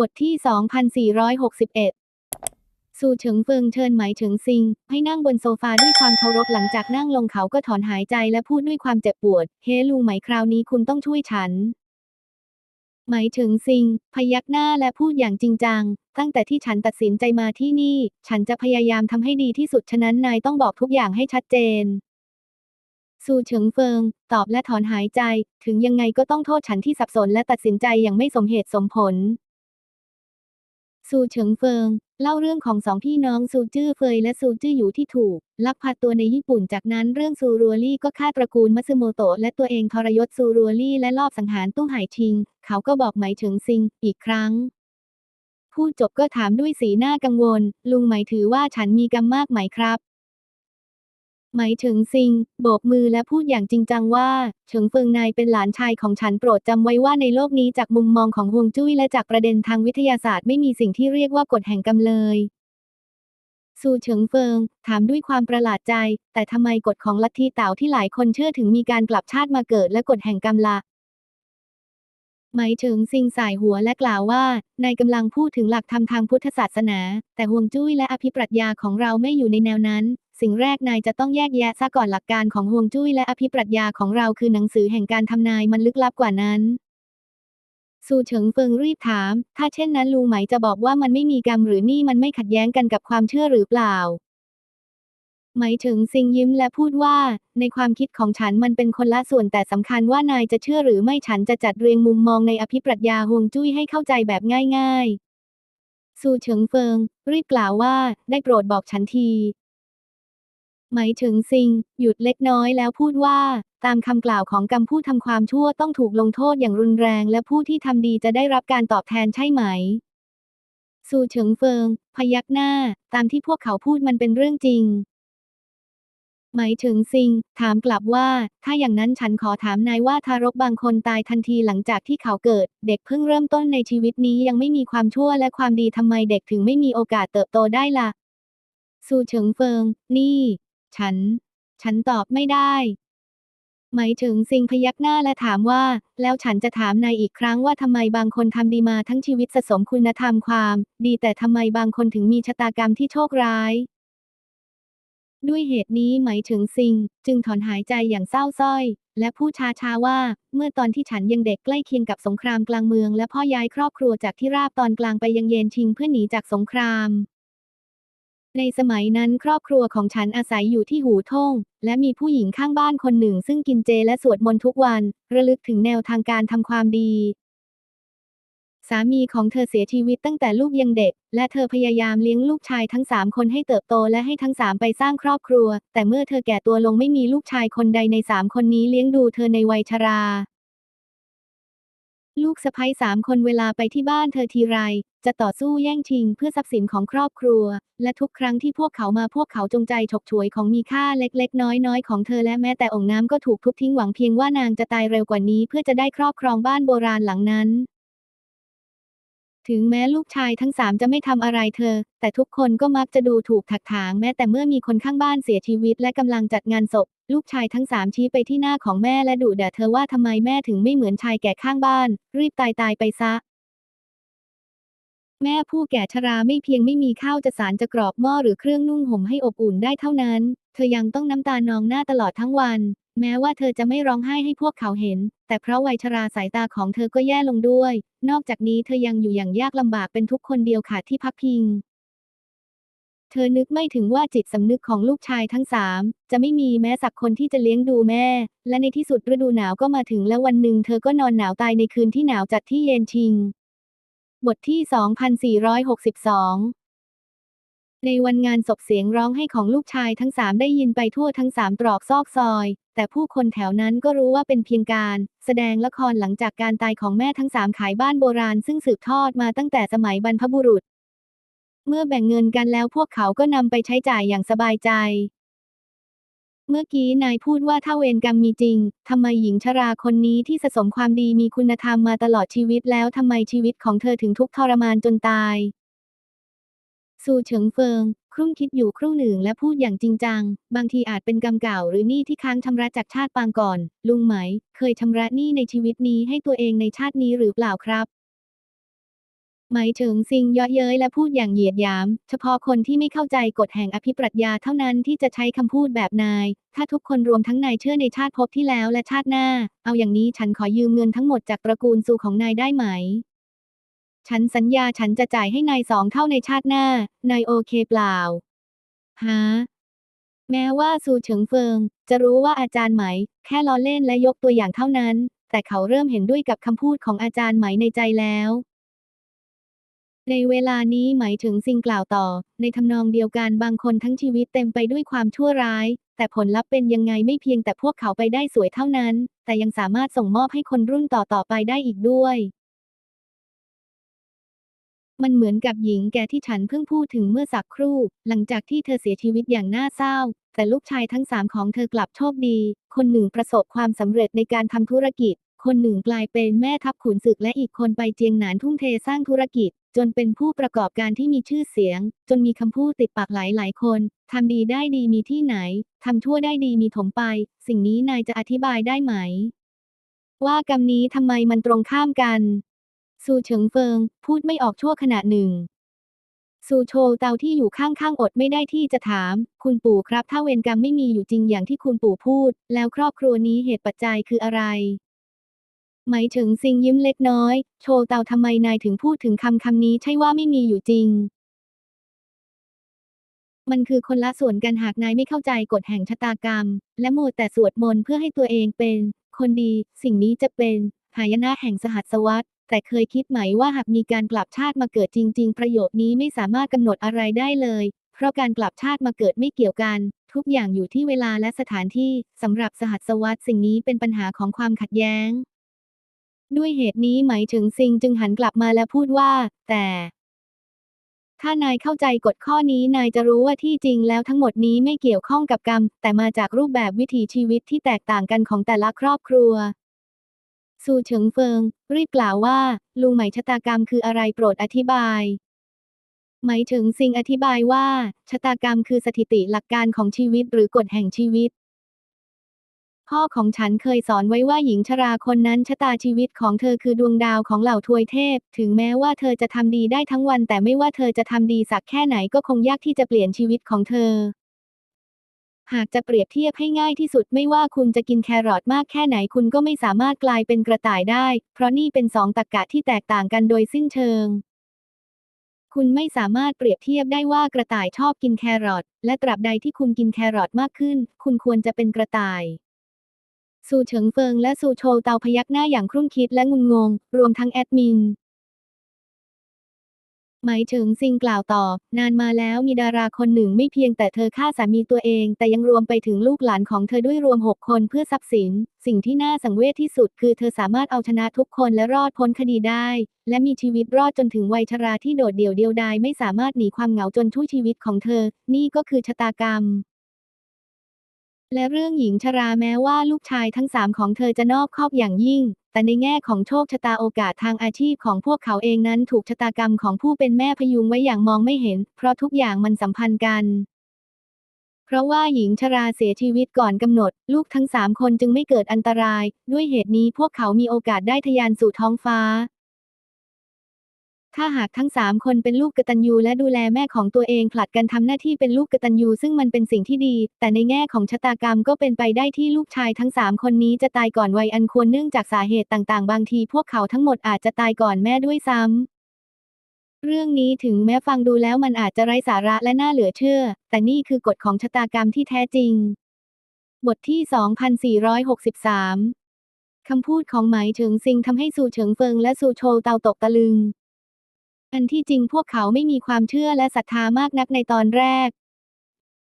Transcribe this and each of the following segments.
บทที่ 2461 สู่เฉิงเฟิงเชิญหมเฉิงซิง ให้นั่งบนโซฟาด้วยความเคารพหลังจากนั่งลงเขาก็ถอนหายใจและพูดด้วยความเจ็บปวด เฮ้ลุงไหมคราวนี้คุณต้องช่วยฉัน หมเฉิงซิง พยักหน้าและพูดอย่างจริงจัง ตั้งแต่ที่ฉันตัดสินใจมาที่นี่ ฉันจะพยายามทำให้ดีที่สุดฉะนั้นนายต้องบอกทุกอย่างให้ชัดเจนสู่เฉิงเฟิง ตอบและถอนหายใจ ถึงยังไงก็ต้องโทษฉันที่สับสนและตัดสินใจอย่างไม่สมเหตุสมผล ซูเฉิงเฟิง เล่าเรื่องของสองพี่น้องซูจื้อเฟยและซูจื้ออยู่ที่ถูก ลักพาตัวในญี่ปุ่นจากนั้นเรื่องซูรัวลี่ก็ฆ่าตระกูลมัตสึโมโตะและตัวเองทรยศซูรัวลี่และลอบสังหารตู้หายชิง เขาก็บอกหมเฉิงซิง อีกครั้ง พูดจบก็ถามด้วยสีหน้ากังวล ลุงหมายถือว่าฉันมีกรรมมากไหมครับ หมเฉิงซิง โบกมือและพูดอย่างจริงจังว่า เฉิงเฟิงนายเป็นหลานชายของฉันโปรดจำไว้ว่าในโลกนี้จากมุมมองของฮวงจุ้ยและจากประเด็นทางวิทยาศาสตร์ไม่มีสิ่งที่เรียกว่ากฎแห่งกรรมเลยซูเฉิงเฟิง ถามด้วยความประหลาดใจ แต่ทำไมกฎของลัทธิเต่าที่หลายคนเชื่อถึงมีการกลับชาติมาเกิดและกฎแห่งกรรมละหมเฉิงซิงสายหัวและกล่าวว่านายกำลังพูดถึงหลักธรรมทางพุทธศาสนา แต่ฮวงจุ้ยและอภิปรัชญาของเราไม่อยู่ในแนวนั้น สิ่งแรกนายจะต้องแยกแยะซะก่อนหลักการของฮวงจุ้ยและอภิปรัชญาของเราคือหนังสือแห่งการทำนายมันลึกลับกว่านั้นซูเฉิงเฟิงรีบถาม ถ้าเช่นนั้นลุงไหมจะบอกว่ามันไม่มีกรรมหรือนี่มันไม่ขัดแย้งกันกับความเชื่อหรือเปล่า ไหมเฉิงซิงยิ้มและพูดว่า ในความคิดของฉันมันเป็นคนละส่วนแต่สำคัญว่านายจะเชื่อหรือไม่ฉันจะจัดเรียงมุมมองในอภิปรัชญาฮวงจุ้ยให้เข้าใจแบบง่ายๆซูเฉิงเฟิง รีบกล่าวว่า ได้โปรดบอกฉันที หมเฉิงซิง หยุดเล็กน้อยแล้วพูดว่า ตามคำกล่าวของกรรมผู้ทำความชั่วต้องถูกลงโทษอย่างรุนแรง และผู้ที่ทำดีจะได้รับการตอบแทนใช่ไหมซูเฉิงเฟิง พยักหน้า ตามที่พวกเขาพูดมันเป็นเรื่องจริง หมเฉิงซิง ถามกลับว่า ถ้าอย่างนั้นฉันขอถามนายว่าทารกบางคนตายทันทีหลังจากที่เขาเกิด เด็กเพิ่งเริ่มต้นในชีวิตนี้ยังไม่มีความชั่วและความดีทำไมเด็กถึงไม่มีโอกาสเติบโตได้ล่ะซูเฉิงเฟิง นี่ ฉัน ฉันตอบไม่ได้ หมเฉิงซิงพยักหน้าและถามว่า แล้วฉันจะถามนายอีกครั้งว่าทำไมบางคนทำดีมาทั้งชีวิตสะสมคุณธรรมความ ดีแต่ทำไมบางคนถึงมีชะตากรรมที่โชคร้าย ด้วยเหตุนี้หมเฉิงซิง จึงถอนหายใจอย่างเศร้าสร้อย และพูดช้าๆว่า เมื่อตอนที่ฉันยังเด็กใกล้เคียงกับสงครามกลางเมือง และพ่อย้ายครอบครัวจากที่ราบตอนกลางไปยังเยนชิงเพื่อหนีจากสงคราม ในสมัยนั้นครอบครัวของฉันอาศัยอยู่ที่หูท่ง และมีผู้หญิงข้างบ้านคนหนึ่งซึ่งกินเจและสวดมนต์ทุกวัน ระลึกถึงแนวทางการทำความดี สามีของเธอเสียชีวิตตั้งแต่ลูกยังเด็ก และเธอพยายามเลี้ยงลูกชายทั้งสามคนให้เติบโตและให้ทั้งสามไปสร้างครอบครัว แต่เมื่อเธอแก่ตัวลงไม่มีลูกชายคนใดในสามคนนี้เลี้ยงดูเธอในวัยชรา ลูกสะใภ้สามคนเวลาไปที่บ้านเธอทีไร จะต่อสู้แย่งชิงเพื่อทรัพย์สินของครอบครัว และทุกครั้งที่พวกเขามาพวกเขาจงใจฉกฉวยของมีค่าเล็กๆ น้อยๆ ของเธอและแม้แต่องค์น้ำก็ถูกทุบทิ้งหวังเพียงว่านางจะตายเร็วกว่านี้เพื่อจะได้ครอบครองบ้านโบราณหลังนั้น ถึงแม้ลูกชายทั้งสามจะไม่ทำอะไรเธอ แต่ทุกคนก็มักจะดูถูกถักถางแม้แต่เมื่อมีคนข้างบ้านเสียชีวิตและกำลังจัดงานศพ ลูกชายทั้งสามชี้ไปที่หน้าของแม่และดุด่าเธอว่าทำไมแม่ถึงไม่เหมือนชายแก่ข้างบ้าน รีบตายตายไปซะ แม่ผู้แก่ชราไม่เพียงไม่มีข้าวจะสารจะกรอบหม้อหรือเครื่องนุ่งห่มให้อบอุ่นได้เท่านั้น เธอยังต้องน้ำตานองหน้าตลอดทั้งวัน แม้ว่าเธอจะไม่ร้องไห้ให้พวกเขาเห็น แต่เพราะวัยชราสายตาของเธอก็แย่ลงด้วย นอกจากนี้เธอยังอยู่อย่างยากลำบากเป็นทุกคนเดียวขาดที่พักพิง เธอนึกไม่ถึงว่าจิตสำนึกของลูกชายทั้งสามจะไม่มีแม้สักคนที่จะเลี้ยงดูแม่ และในที่สุดฤดูหนาวก็มาถึงและวันหนึ่งเธอก็นอนหนาวตายในคืนที่หนาวจัดที่เยนชิง บทที่ 2462 ในวันงานศพเสียงร้องไห้ของลูกชายทั้งสามได้ยินไปทั่วทั้งสามตรอกซอกซอย แต่ผู้คนแถวนั้นก็รู้ว่าเป็นเพียงการ แสดงละครหลังจากการตายของแม่ทั้งสามขายบ้านโบราณซึ่งสืบทอดมาตั้งแต่สมัยบรรพบุรุษ เมื่อแบ่งเงินกันแล้วพวกเขาก็นำไปใช้จ่ายอย่างสบายใจ เมื่อกี้นายพูดว่าถ้าเวรกรรมมีจริงทำไมหญิงชราคนนี้ที่สะสมความดีมีคุณธรรมมาตลอดชีวิตแล้วทำไมชีวิตของเธอถึงทุกข์ทรมานจนตาย ซูเฉิงเฟิง ครุ่นคิดอยู่ครู่หนึ่งและพูดอย่างจริงจัง บางทีอาจเป็นกรรมเก่าหรือหนี้ที่ค้างชำระจากชาติปางก่อน ลุงไหม เคยชำระหนี้ในชีวิตนี้ให้ตัวเองในชาตินี้หรือเปล่าครับหมายถึงซิงเยาะเย้ยและพูดอย่างเหยียดหยาม เฉพาะคนที่ไม่เข้าใจกฎแห่งอภิปรัชญาเท่านั้นที่จะใช้คำพูดแบบนาย ถ้าทุกคนรวมทั้งนายเชื่อในชาติภพที่แล้วและชาติหน้า เอาอย่างนี้ฉันขอยืมเงินทั้งหมดจากตระกูลซูของนายได้ไหม ฉันสัญญาฉันจะจ่ายให้นายสองเท่าในชาติหน้า นายโอเคเปล่า ฮะ แม้ว่าซูเฉิงเฟิง จะรู้ว่าอาจารย์ไหม แค่ล้อเล่นและยกตัวอย่างเท่านั้น แต่เขาเริ่มเห็นด้วยกับคำพูดของอาจารย์ไหมในใจแล้ว ในเวลานี้หมายถึงสิ่งกล่าวต่อ ในทำนองเดียวกันบางคนทั้งชีวิตเต็มไปด้วยความชั่วร้าย แต่ผลลัพธ์เป็นยังไงไม่เพียงแต่พวกเขาไปได้สวยเท่านั้น แต่ยังสามารถส่งมอบให้คนรุ่นต่อๆไปได้อีกด้วย มันเหมือนกับหญิงแก่ที่ฉันเพิ่งพูดถึงเมื่อสักครู่ หลังจากที่เธอเสียชีวิตอย่างน่าเศร้า แต่ลูกชายทั้งสามของเธอกลับโชคดี คนหนึ่งประสบความสำเร็จในการทำธุรกิจ คนหนึ่งกลายเป็นแม่ทัพขุนศึกและอีกคนไปเจียงหนานทุ่มเทสร้างธุรกิจ จนเป็นผู้ประกอบการที่มีชื่อเสียง จนมีคำพูดติดปากหลายหลายคนทำดีได้ดีมีที่ไหนทำชั่วได้ดีมีถมไป สิ่งนี้นายจะอธิบายได้ไหม ว่ากรรมนี้ทำไมมันตรงข้ามกัน ซูเฉิงเฟิง พูดไม่ออกชั่วขณะหนึ่งซูโชเตาที่อยู่ข้างๆอดไม่ได้ที่จะถาม คุณปู่ครับถ้าเวรกรรมไม่มีอยู่จริงอย่างที่คุณปู่พูด แล้วครอบครัวนี้เหตุปัจจัยคืออะไร หมายถึงซิงยิ้มเล็กน้อย โชเตาทำไมนายถึงพูดถึงคำคำนี้ใช่ว่าไม่มีอยู่จริง มันคือคนละส่วนกันหากนายไม่เข้าใจกฎแห่งชะตากรรม และมัวแต่สวดมนต์เพื่อให้ตัวเองเป็น คนดี สิ่งนี้จะเป็นหายนะแห่งสหัสวรรษ แต่เคยคิดไหมว่าหากมีการกลับชาติมาเกิดจริง ๆ ประโยคนี้ไม่สามารถกำหนดอะไรได้เลย เพราะการกลับชาติมาเกิดไม่เกี่ยวกัน ทุกอย่างอยู่ที่เวลาและสถานที่สำหรับสหัสวรรษสิ่งนี้เป็นปัญหาของความขัดแย้ง ด้วยเหตุนี้หมายถึงซิงจึงหันกลับมาและพูดว่า แต่ ถ้านายเข้าใจกฎข้อนี้นายจะรู้ว่าที่จริงแล้วทั้งหมดนี้ไม่เกี่ยวข้องกับกรรม แต่มาจากรูปแบบวิถีชีวิตที่แตกต่างกันของแต่ละครอบครัว ซูเฉิงเฟิง รีบกล่าวว่า ลุงไหมชะตากรรมคืออะไรโปรดอธิบาย หมายถึงซิงอธิบายว่า ชะตากรรมคือสถิติหลักการของชีวิตหรือกฎแห่งชีวิต พ่อของฉันเคยสอนไว้ว่าหญิงชราคนนั้นชะตาชีวิตของเธอคือดวงดาวของเหล่าทวยเทพ ถึงแม้ว่าเธอจะทำดีได้ทั้งวัน แต่ไม่ว่าเธอจะทำดีสักแค่ไหนก็คงยากที่จะเปลี่ยนชีวิตของเธอ หากจะเปรียบเทียบให้ง่ายที่สุดไม่ว่าคุณจะกินแครอทมากแค่ไหนคุณก็ไม่สามารถกลายเป็นกระต่ายได้ เพราะนี่เป็นสองตรรกะที่แตกต่างกันโดยสิ้นเชิง คุณไม่สามารถเปรียบเทียบได้ว่ากระต่ายชอบกินแครอทและตราบใดที่คุณกินแครอทมากขึ้น คุณควรจะเป็นกระต่ายซูเฉิงเฟิงและซูโชวเตาพยักหน้าอย่างครุ่นคิดและงุนงง รวมทั้งแอดมิน หมายถึงซิงกล่าวต่อ นานมาแล้วมีดาราคนหนึ่งไม่เพียงแต่เธอฆ่าสามีตัวเอง แต่ยังรวมไปถึงลูกหลานของเธอด้วยรวม 6 คนเพื่อทรัพย์สิน สิ่งที่น่าสังเวชที่สุดคือเธอสามารถเอาชนะทุกคนและรอดพ้นคดีได้ และมีชีวิตรอดจนถึงวัยชราที่โดดเดี่ยวเดียวดายไม่สามารถหนีความเหงาจนช่วยชีวิตของเธอ นี่ก็คือชะตากรรม และเรื่องหญิงชราแม้ว่าลูกชายทั้งสามของเธอจะนอกคอบอย่างยิ่ง แต่ในแง่ของโชคชะตาโอกาสทางอาชีพของพวกเขาเองนั้นถูกชะตากรรมของผู้เป็นแม่พยุงไว้อย่างมองไม่เห็น เพราะทุกอย่างมันสัมพันธ์กัน เพราะว่าหญิงชราเสียชีวิตก่อนกำหนด ลูกทั้งสามคนจึงไม่เกิดอันตราย ด้วยเหตุนี้พวกเขามีโอกาสได้ทะยานสู่ท้องฟ้า ถ้าหากทั้งสามคนเป็นลูกกตัญญูและดูแลแม่ของตัวเองผลัดกันทำหน้าที่เป็นลูกกตัญญูซึ่งมันเป็นสิ่งที่ดี แต่ในแง่ของชะตากรรมก็เป็นไปได้ที่ลูกชายทั้งสามคนนี้จะตายก่อนวัยอันควรเนื่องจากสาเหตุต่างๆ บางทีพวกเขาทั้งหมดอาจจะตายก่อนแม่ด้วยซ้ำเรื่องนี้ถึงแม้ฟังดูแล้วมันอาจจะไร้สาระและน่าเหลือเชื่อ แต่นี่คือกฎของชะตากรรมที่แท้จริง บทที่ 2463 คำพูดของหมเฉิงซิงทำให้ซูเฉิงเฟิงและซูโชวเตาตกตะลึง อันที่จริงพวกเขาไม่มีความเชื่อและศรัทธามากนักในตอนแรก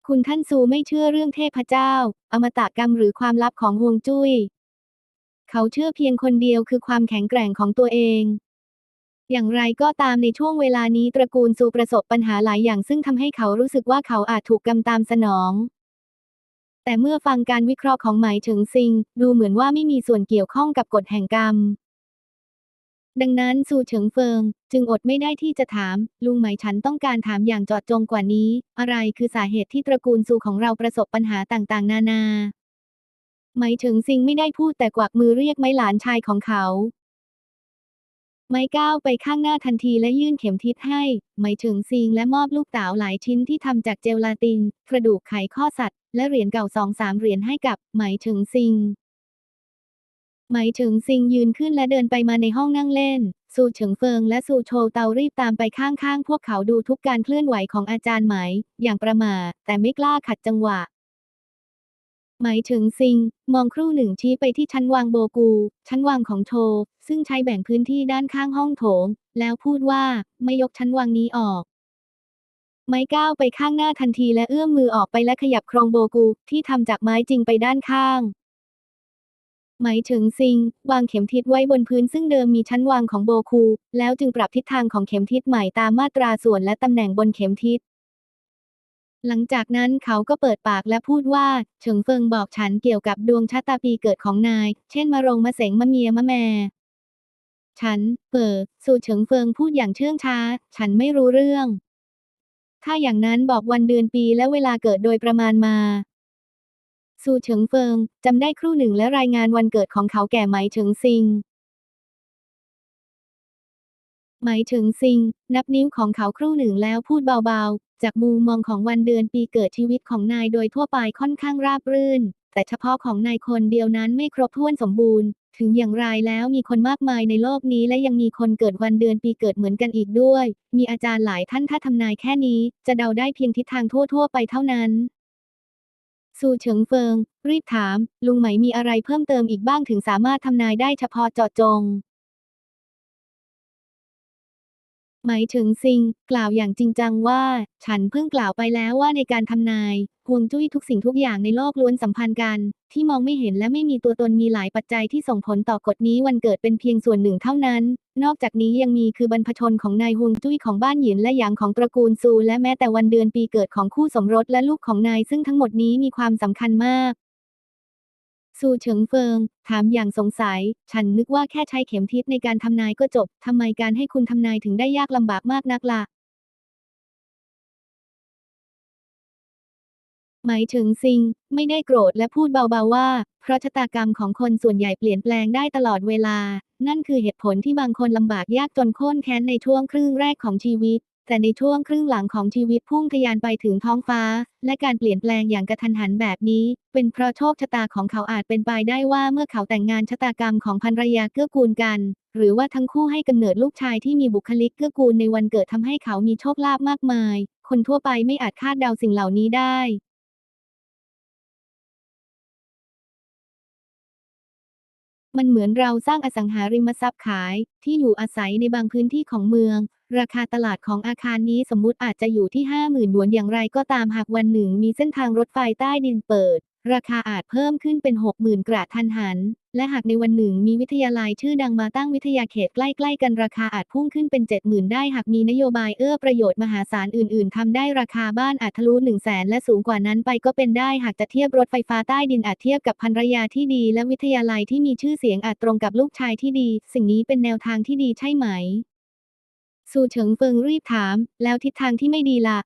คุณท่านซูไม่เชื่อเรื่องเทพเจ้า อมตะกรรมหรือความลับของฮวงจุ้ย เขาเชื่อเพียงคนเดียวคือความแข็งแกร่งของตัวเองอย่างไรก็ตามในช่วงเวลานี้ตระกูลซูประสบปัญหาหลายอย่างซึ่งทำให้เขารู้สึกว่าเขาอาจถูกกรรมตามสนอง แต่เมื่อฟังการวิเคราะห์ของหมายเฉิงซิง ดูเหมือนว่าไม่มีส่วนเกี่ยวข้องกับกฎแห่งกรรม ดังนั้นซูเฉิงเฟิง จึงอดไม่ได้ที่จะถาม ลุงไหมฉันต้องการถามอย่างเจาะจงกว่านี้ อะไรคือสาเหตุที่ตระกูลซูของเราประสบปัญหาต่างๆ นานา ไหมเฉิงซิงไม่ได้พูดแต่กวักมือเรียกไม้หลานชายของเขา ไม้ก้าวไปข้างหน้าทันทีและยื่นเข็มทิศให้ ไหมเฉิงซิงและมอบลูกเต๋าหลายชิ้นที่ทำจากเจลาติน กระดูกไขข้อสัตว์ และเหรียญเก่าสองสามเหรียญให้กับไหมเฉิงซิง หมเฉิงซิงยืนขึ้นและเดินไปมาในห้องนั่งเล่น ซูเฉิงเฟิงและซูโชเตารีบตามไปข้างๆ พวกเขาดูทุกการเคลื่อนไหวของอาจารย์ไหม อย่างประมาแต่ไม่กล้าขัดจังหวะไหมเฉิงซิง มองครู่หนึ่งชี้ไปที่ชั้นวางโบกู ชั้นวางของโช ซึ่งใช้แบ่งพื้นที่ด้านข้างห้องโถง แล้วพูดว่าไม่ยกชั้นวางนี้ออกไม้ก้าวไปข้างหน้าทันทีและเอื้อมมือออกไปและขยับโครงโบกูที่ทำจากไม้จริงไปด้านข้าง หมเฉิงซิง วางเข็มทิศไว้บนพื้นซึ่งเดิมมีชั้นวางของโบคู แล้วจึงปรับทิศทางของเข็มทิศใหม่ตามมาตราส่วนและตำแหน่งบนเข็มทิศ หลังจากนั้นเขาก็เปิดปากและพูดว่าเฉิงเฟิงบอกฉันเกี่ยวกับดวงชะตาปีเกิดของนาย เช่นมะรงมะเสงมะเมียมะแมฉัน เปิดสู่เฉิงเฟิงพูดอย่างเชื่องช้า ฉันไม่รู้เรื่อง ถ้าอย่างนั้นบอกวันเดือนปีและเวลาเกิดโดยประมาณมา ซูเฉิงเฟิงจำได้ครู่หนึ่งและรายงานวันเกิดของเขาแก่ไหมเฉิงซิงไหมเฉิงซิง นับนิ้วของเขาครู่หนึ่งแล้วพูดเบาๆ จากมุมมองของวันเดือนปีเกิดชีวิตของนายโดยทั่วไปค่อนข้างราบรื่น แต่เฉพาะของนายคนเดียวนั้นไม่ครบถ้วนสมบูรณ์ ถึงอย่างไรแล้วมีคนมากมายในโลกนี้และยังมีคนเกิดวันเดือนปีเกิดเหมือนกันอีกด้วย มีอาจารย์หลายท่านถ้าทำนายแค่นี้ จะเดาได้เพียงทิศทางทั่วๆ ไปเท่านั้น ซูเฉิงเฟิง รีบถาม ลุงไหมมีอะไรเพิ่มเติมอีกบ้างถึงสามารถทำนายได้เฉพาะเจาะจง ไหมเฉิงซิง กล่าวอย่างจริงจังว่า ฉันเพิ่งกล่าวไปแล้วว่าในการทำนายฮวงจุ้ยทุกสิ่งทุกอย่างในโลกล้วนสัมพันธ์กัน ที่มองไม่เห็นและไม่มีตัวตนมีหลายปัจจัยที่ส่งผลต่อกฎนี้วันเกิดเป็นเพียงส่วนหนึ่งเท่านั้น นอกจากนี้ยังมีคือบรรพชนของนายฮวงจุ้ยของบ้านหยินและหยางของตระกูลซูและแม้แต่วันเดือนปีเกิดของคู่สมรสและลูกของนายซึ่งทั้งหมดนี้มีความสำคัญมากซูเฉิงเฟิง ถามอย่างสงสัย ฉันนึกว่าแค่ใช้เข็มทิศในการทำนายก็จบ ทำไมการให้คุณทำนายถึงได้ยากลำบากมากนักล่ะไหมเฉิงซิง ไม่ได้โกรธและพูดเบาๆว่า เพราะชะตากรรมของคนส่วนใหญ่เปลี่ยนแปลงได้ตลอดเวลา นั่นคือเหตุผลที่บางคนลำบากยากจนโค่นแค้นในช่วงครึ่งแรกของชีวิต แต่ในช่วงครึ่งหลังของชีวิตพุ่งทะยานไปถึงท้องฟ้า และการเปลี่ยนแปลงอย่างกระทันหันแบบนี้ เป็นเพราะโชคชะตาของเขาอาจเป็นไปได้ว่าเมื่อเขาแต่งงานชะตากรรมของภรรยาเกื้อกูลกัน หรือว่าทั้งคู่ให้กำเนิดลูกชายที่มีบุคลิกเกื้อกูลในวันเกิดทำให้เขามีโชคลาภมากมาย คนทั่วไปไม่อาจคาดเดาสิ่งเหล่านี้ได้ มันเหมือนเราสร้างอสังหาริมทรัพย์ขาย ที่อยู่อาศัยในบางพื้นที่ของเมือง ราคาตลาดของอาคารนี้สมมุติอาจจะอยู่ที่ 50,000หยวนอย่างไรก็ตามหากวันหนึ่งมีเส้นทางรถไฟใต้ดินเปิด ราคาอาจเพิ่มขึ้นเป็น 60,000 กระทันหัน และหากในวันหนึ่งมีวิทยาลัยชื่อดังมาตั้งวิทยาเขตใกล้ ๆ กันราคาอาจพุ่งขึ้นเป็น 70,000 ได้หากมีนโยบายเอื้อประโยชน์มหาศาลอื่น ๆทำได้ราคาบ้านอาจทะลุ1 0 0 0 0แสนและสูงกว่านั้นไปก็เป็นได้หากจะเทียบรถไฟฟ้าใต้ดินอาจเทียบกับภรรยาที่ดี และวิทยาลัยที่มีชื่อเสียงอาจตรงกับลูกชายที่ดี สิ่งนี้เป็นแนวทางที่ดีใช่ไหมซูเฉิงเฟิงรีบถาม แล้วทิศทางที่ไม่ดีล่ะ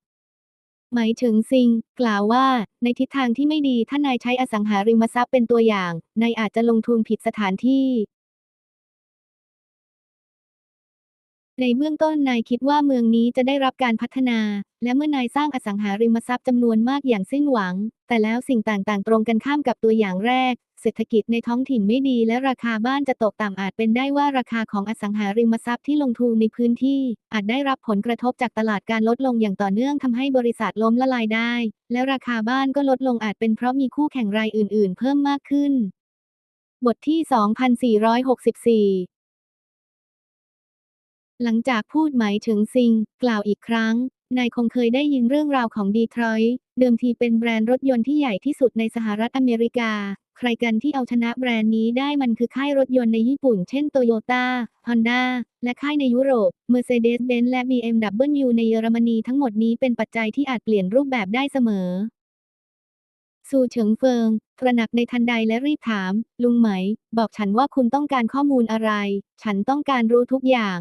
หมายถึงซิง กล่าวว่า ในทิศทางที่ไม่ดีถ้านายใช้อสังหาริมทรัพย์เป็นตัวอย่าง นายอาจจะลงทุนผิดสถานที่ ในเบื้องต้นนายคิดว่าเมืองนี้จะได้รับการพัฒนา และเมื่อนายสร้างอสังหาริมทรัพย์จำนวนมากอย่างสิ้นหวัง แต่แล้วสิ่งต่างๆ ตรงกันข้ามกับตัวอย่างแรก เศรษฐกิจในท้องถิ่นไม่ดีและราคาบ้านจะตกต่ำอาจเป็นได้ว่าราคาของอสังหาริมทรัพย์ที่ลงทุนในพื้นที่ อาจได้รับผลกระทบจากตลาดการลดลงอย่างต่อเนื่องทำให้บริษัทล้มละลายได้ และราคาบ้านก็ลดลงอาจเป็นเพราะมีคู่แข่งรายอื่น ๆ เพิ่มมากขึ้น บทที่ 2464หลังจากพูดหมายถึงซิง กล่าวอีกครั้ง นายคงเคยได้ยินเรื่องราวของดีทรอยต์เดิมทีเป็นแบรนด์รถยนต์ที่ใหญ่ที่สุดในสหรัฐอเมริกา ใครกันที่เอาชนะแบรนด์นี้ได้มันคือค่ายรถยนต์ในญี่ปุ่น เช่นโตโยต้าฮอนด้าและค่ายในยุโรป Mercedes-Benz และ BMW ในเยอรมนีทั้งหมดนี้เป็นปัจจัยที่อาจเปลี่ยนรูปแบบได้เสมอซูเฉิงเฟิงตระหนักในทันใดและรีบถาม ลุงไหม บอกฉันว่าคุณต้องการข้อมูลอะไร ฉันต้องการรู้ทุกอย่าง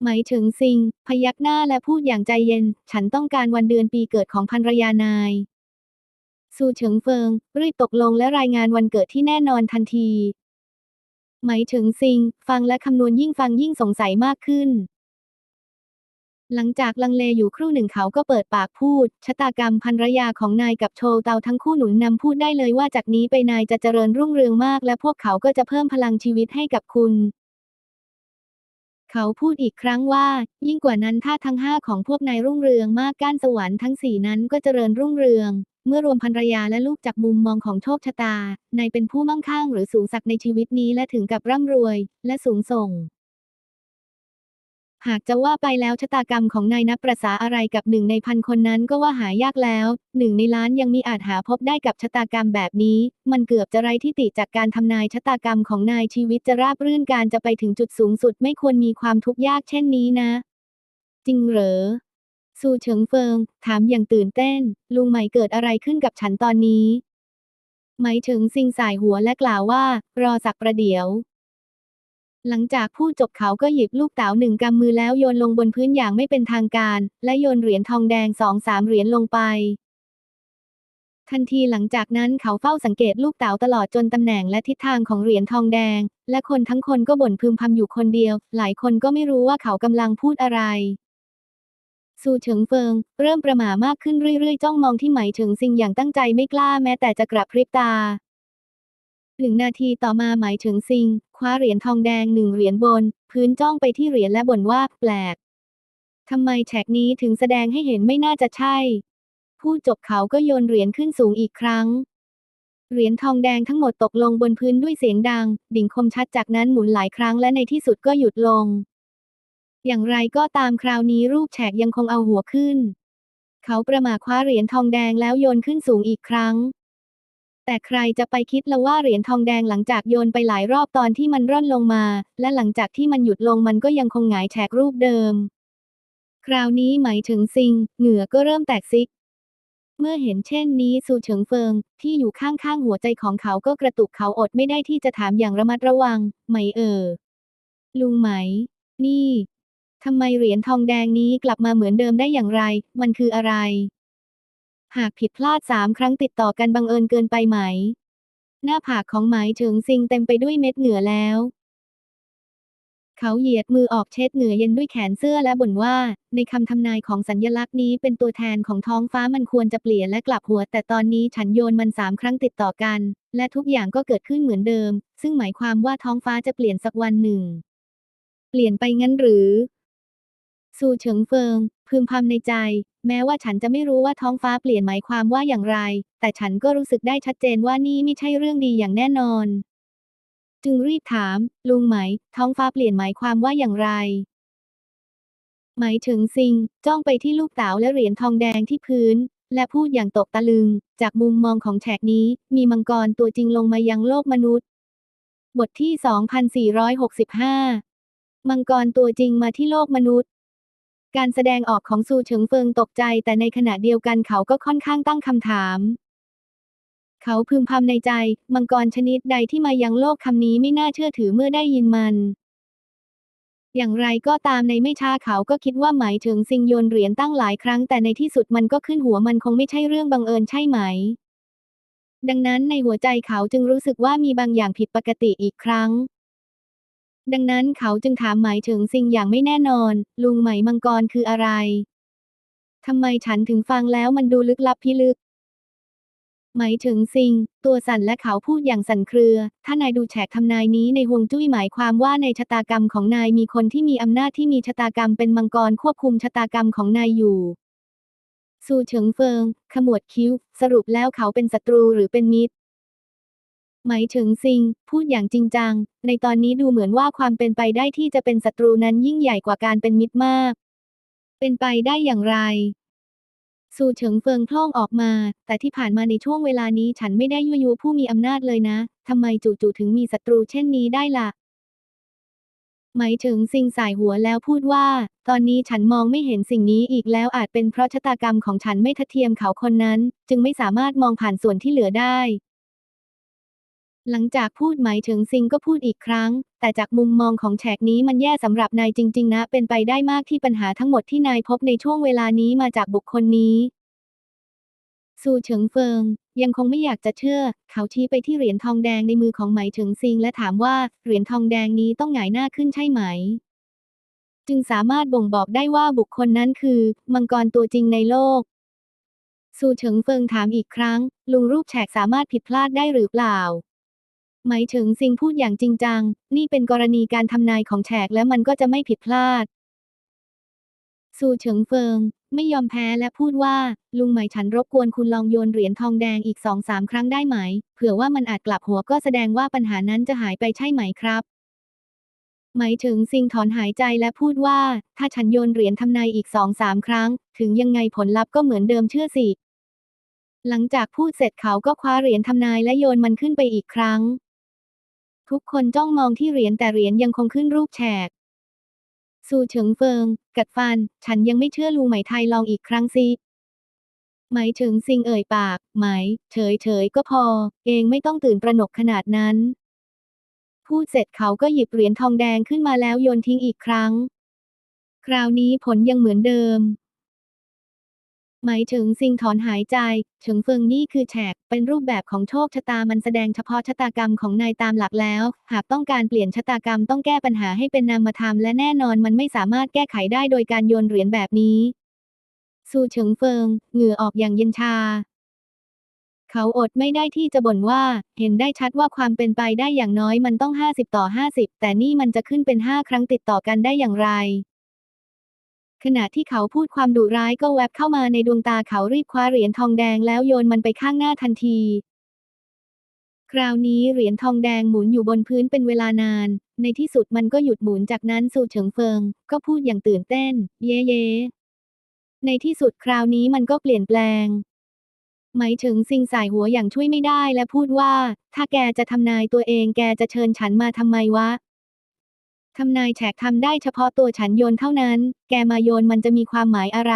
ไหมเฉิงซิง พยักหน้าและพูดอย่างใจเย็น ฉันต้องการวันเดือนปีเกิดของภรรยานาย ซูเฉิงเฟิง รีบตกลงและรายงานวันเกิดที่แน่นอนทันทีไหมเฉิงซิง ฟังและคำนวณยิ่งฟังยิ่งสงสัยมากขึ้น หลังจากลังเลอยู่ครู่หนึ่งเขาก็เปิดปากพูด ชะตากรรมภรรยาของนายกับโชเตาทั้งคู่หนุนนำพูดได้เลยว่าจากนี้ไปนายจะเจริญรุ่งเรืองมาก และพวกเขาก็จะเพิ่มพลังชีวิตให้กับคุณเขาพูดอีกครั้งว่า ยิ่งกว่านั้นถ้าทั้งห้าของพวกนายรุ่งเรืองมากก้านสวรรค์ทั้งสี่นั้นก็เจริญรุ่งเรือง เมื่อรวมภรรยาและลูกจากมุมมองของโชคชะตา นายเป็นผู้มั่งคั่งหรือสูงสักในชีวิตนี้และถึงกับร่ำรวย และสูงส่ง หากจะว่าไปแล้วชะตากรรมของนายนับประษาอะไรกับหนึ่งในพันคนนั้นก็ว่าหายากแล้ว หนึ่งในล้านยังมีอาจหาพบได้กับชะตากรรมแบบนี้ มันเกือบจะไร้ที่ติจากการทำนายชะตากรรมของนายชีวิตจะราบรื่นการจะไปถึงจุดสูงสุดไม่ควรมีความทุกข์ยากเช่นนี้นะ จริงเหรอ ซูเฉิงเฟิง ถามอย่างตื่นเต้น ลุงไหมเกิดอะไรขึ้นกับฉันตอนนี้ ไหมเฉิงซิงสายหัวและกล่าวว่า รอสักประเดี๋ยว หลังจากพูดจบเขาก็หยิบลูกเต๋าหนึ่งกำมือแล้วโยนลงบนพื้นอย่างไม่เป็นทางการ และโยนเหรียญทองแดงสองสามเหรียญลงไปทันทีหลังจากนั้นเขาเฝ้าสังเกตลูกเต๋าตลอดจนตำแหน่งและทิศทางของเหรียญทองแดง และคนทั้งคนก็บ่นพึมพำอยู่คนเดียว หลายคนก็ไม่รู้ว่าเขากำลังพูดอะไร ซูเฉิงเฟิง เริ่มประหม่ามากขึ้นเรื่อยๆ จ้องมองที่ไหมเฉิงซิงอย่างตั้งใจไม่กล้าแม้แต่จะกระพริบตาหนึ่งนาทีต่อมาหมายถึงซิง คว้าเหรียญทองแดงหนึ่งเหรียญบน พื้นจ้องไปที่เหรียญและบ่นว่าแปลกทำไมแฉกนี้ถึงแสดงให้เห็นไม่น่าจะใช่พูดจบเขาก็โยนเหรียญขึ้นสูงอีกครั้ง เหรียญทองแดงทั้งหมดตกลงบนพื้นด้วยเสียงดัง ดิ่งคมชัดจากนั้นหมุนหลายครั้งและในที่สุดก็หยุดลง อย่างไรก็ตามคราวนี้รูปแฉกยังคงเอาหัวขึ้น เขาประมาคว้าเหรียญทองแดงแล้วโยนขึ้นสูงอีกครั้ง แต่ใครจะไปคิดละว่าเหรียญทองแดงหลังจากโยนไปหลายรอบตอนที่มันร่อนลงมา และหลังจากที่มันหยุดลงมันก็ยังคงหงายแฉกรูปเดิม คราวนี้หมายถึงซิง เหงื่อก็เริ่มแตกซิก เมื่อเห็นเช่นนี้ซูเฉิงเฟิง ที่อยู่ข้างๆหัวใจของเขาก็กระตุกเขาอดไม่ได้ที่จะถามอย่างระมัดระวัง ไหมเออลุงไหม นี่ ทำไมเหรียญทองแดงนี้กลับมาเหมือนเดิมได้อย่างไร มันคืออะไร หากผิดพลาดสามครั้งติดต่อกันบังเอิญเกินไปไหม หน้าผากของหมเฉิงซิงเต็มไปด้วยเม็ดเหงื่อแล้ว เขาเหยียดมือออกเช็ดเหงื่อเย็นด้วยแขนเสื้อและบ่นว่า ในคำทำนายของสัญญลักษณ์นี้เป็นตัวแทนของท้องฟ้ามันควรจะเปลี่ยนและกลับหัว แต่ตอนนี้ฉันโยนมันสามครั้งติดต่อกัน และทุกอย่างก็เกิดขึ้นเหมือนเดิม ซึ่งหมายความว่าท้องฟ้าจะเปลี่ยนสักวันหนึ่ง เปลี่ยนไปงั้นหรือ ซูเฉิงเฟิง พึมพำในใจ แม้ว่าฉันจะไม่รู้ว่าท้องฟ้าเปลี่ยนหมายความว่าอย่างไร แต่ฉันก็รู้สึกได้ชัดเจนว่านี่ไม่ใช่เรื่องดีอย่างแน่นอน จึงรีบถาม ลุงไหม ท้องฟ้าเปลี่ยนหมายความว่าอย่างไร หมายถึงซิง จ้องไปที่ลูกเต๋าและเหรียญทองแดงที่พื้น และพูดอย่างตกตะลึง จากมุมมองของแฉกนี้ มีมังกรตัวจริงลงมายังโลกมนุษย์ บทที่ 2465มังกรตัวจริงมาที่โลกมนุษย์ การแสดงออกของซูเฉิงเฟิงตกใจ แต่ในขณะเดียวกันเขาก็ค่อนข้างตั้งคำถาม เขาพึมพำในใจ มังกรชนิดใดที่มายังโลกคำนี้ไม่น่าเชื่อถือเมื่อได้ยินมัน อย่างไรก็ตามในไม่ช้าเขาก็คิดว่าหมายถึงซิงโยนเหรียญตั้งหลายครั้ง แต่ในที่สุดมันก็ขึ้นหัวมันคงไม่ใช่เรื่องบังเอิญใช่ไหม ดังนั้นในหัวใจเขาจึงรู้สึกว่ามีบางอย่างผิดปกติอีกครั้ง ดังนั้นเขาจึงถามหมายถึงสิ่งอย่างไม่แน่นอน ลุงไหมมังกรคืออะไร ทำไมฉันถึงฟังแล้วมันดูลึกลับพิลึก หมายถึงซิงตัวสั่นและเขาพูดอย่างสั่นเครือ ถ้านายดูแฉกทำนายนี้ในฮวงจุ้ยหมายความว่าในชะตากรรมของนายมีคนที่มีอำนาจที่มีชะตากรรมเป็นมังกรควบคุมชะตากรรมของนายอยู่ซูเฉิงเฟิง ขมวดคิ้ว สรุปแล้วเขาเป็นศัตรูหรือเป็นมิตร หมายถึงซิง พูดอย่างจริงจัง ในตอนนี้ดูเหมือนว่าความเป็นไปได้ที่จะเป็นศัตรูนั้นยิ่งใหญ่กว่าการเป็นมิตรมาก เป็นไปได้อย่างไรซูเฉิงเฟิงพล่องออกมา แต่ที่ผ่านมาในช่วงเวลานี้ฉันไม่ได้ยั่วยุผู้มีอำนาจเลยนะทำไมจู่ๆถึงมีศัตรูเช่นนี้ได้ล่ะหมายถึงซิงสายหัวแล้วพูดว่า ตอนนี้ฉันมองไม่เห็นสิ่งนี้อีกแล้วอาจเป็นเพราะชะตากรรมของฉันไม่ทัดเทียมเขาคนนั้น จึงไม่สามารถมองผ่านส่วนที่เหลือได้ หลังจากพูดหมายถึงซิงก็พูดอีกครั้ง แต่จากมุมมองของแฉกนี้มันแย่สำหรับนายจริง ๆ นะ เป็นไปได้มากที่ปัญหาทั้งหมดที่นายพบในช่วงเวลานี้มาจากบุคคลนี้ซูเฉิงเฟิง ยังคงไม่อยากจะเชื่อ เขาชี้ไปที่เหรียญทองแดงในมือของหมเฉิงซิงและถามว่าเหรียญทองแดงนี้ต้องหงายหน้าขึ้นใช่ไหม จึงสามารถบ่งบอกได้ว่าบุคคลนั้นคือ มังกรตัวจริงในโลกซูเฉิงเฟิงถามอีกครั้ง ลุงรูปแฉกสามารถผิดพลาดได้หรือเปล่า หมเฉิงซิงพูดอย่างจริงจัง นี่เป็นกรณีการทำนายของแฉกและมันก็จะไม่ผิดพลาดซูเฉิงเฟิง ไม่ยอมแพ้และพูดว่า ลุงหมายฉันรบกวนคุณลองโยนเหรียญทองแดงอีกสองสามครั้งได้ไหม เผื่อว่ามันอาจกลับหัวก็แสดงว่าปัญหานั้นจะหายไปใช่ไหมครับ หมเฉิงซิงถอนหายใจและพูดว่า ถ้าฉันโยนเหรียญทำนายอีกสองสามครั้ง ถึงยังไงผลลัพธ์ก็เหมือนเดิมเชื่อสิ หลังจากพูดเสร็จเขาก็คว้าเหรียญทำนายและโยนมันขึ้นไปอีกครั้ง ทุกคนจ้องมองที่เหรียญแต่เหรียญยังคงขึ้นรูปแฉกซูเฉิงเฟิง กัดฟัน ฉันยังไม่เชื่อลุงไหมไทยลองอีกครั้งสิหมเฉิงซิงเอ่ยปาก ไหม เฉยเฉยก็พอ เองไม่ต้องตื่นประหนกขนาดนั้น พูดเสร็จเขาก็หยิบเหรียญทองแดงขึ้นมาแล้วโยนทิ้งอีกครั้ง คราวนี้ผลยังเหมือนเดิม หมเฉิงซิงถอนหายใจเฉิงเฟิงนี่คือแฉก เป็นรูปแบบของโชคชะตามันแสดงเฉพาะชะตากรรมของนายตามหลักแล้ว หากต้องการเปลี่ยนชะตากรรมต้องแก้ปัญหาให้เป็นนามธรรมและแน่นอนมันไม่สามารถแก้ไขได้โดยการโยนเหรียญแบบนี้ซูเฉิงเฟิง เหงื่อออกอย่างเย็นชาเขาอดไม่ได้ที่จะบ่นว่า เห็นได้ชัดว่าความเป็นไปได้อย่างน้อยมันต้อง 50 ต่อ 50 แต่นี่มันจะขึ้นเป็น 5 ครั้งติดต่อกันได้อย่างไร ขณะที่เขาพูดความดุร้ายก็แวบเข้ามาในดวงตาเขารีบคว้าเหรียญทองแดงแล้วโยนมันไปข้างหน้าทันที คราวนี้เหรียญทองแดงหมุนอยู่บนพื้นเป็นเวลานาน ในที่สุดมันก็หยุดหมุนจากนั้นสู่เฉิงเฟิง ก็พูดอย่างตื่นเต้น เย่เย่ในที่สุดคราวนี้มันก็เปลี่ยนแปลงไหมเฉิงซิงสายหัวอย่างช่วยไม่ได้และพูดว่า ถ้าแกจะทำนายตัวเองแกจะเชิญฉันมาทำไมวะ ทำนายแฉกทำได้เฉพาะตัวฉันโยนเท่านั้น แกมาโยนมันจะมีความหมายอะไร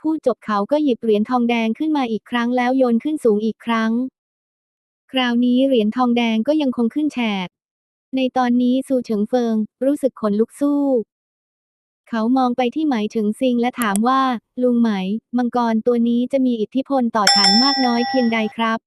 พูดจบเขาก็หยิบเหรียญทองแดงขึ้นมาอีกครั้งแล้วโยนขึ้นสูงอีกครั้ง คราวนี้เหรียญทองแดงก็ยังคงขึ้นแฉก ในตอนนี้ซูเฉิงเฟิง รู้สึกขนลุกสู้ เขามองไปที่ไหมเฉิงซิงและถามว่า ลุงไหม มังกรตัวนี้จะมีอิทธิพลต่อฉันมากน้อยเพียงใดครับ